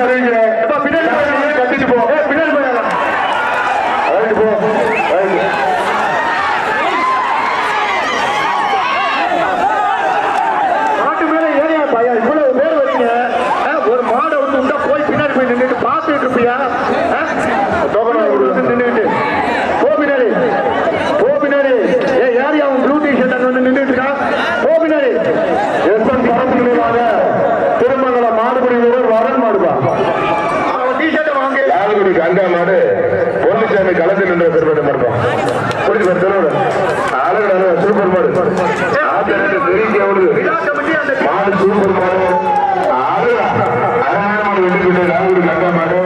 சரிங்க. பின்னாடி கட்டிட்டு போ. பின்னாடி போ. மாட்டு மேல ஏரியா பையா இவ்வளவு பேர் வரீங்க. ஒரு மாடை வந்து உண்டா போய் பின்னாடி போய் நின்றுட்டு பார்த்துட்டு இருப்பியா? நின்றுட்டு போ பின்னாடி. போ பின்னாடி. ஏ யாரையும் ப்ளூ டி ஷர்ட் அங்க வந்து நின்றுட்டு இருக்கா? போ பின்னாடி. கண்டா மாடு பொன்னிசாமி களத்தில் நின்ற பெருமாடு மரபம் புரிஞ்சு பெருமாடு அழகான சூப்பர் மாடு. தெரிஞ்சு அவரு. மாடு சூப்பர் மாடு. அழகான மாடு வெட்டி கொண்டு ராகுடு கண்டா மாடு.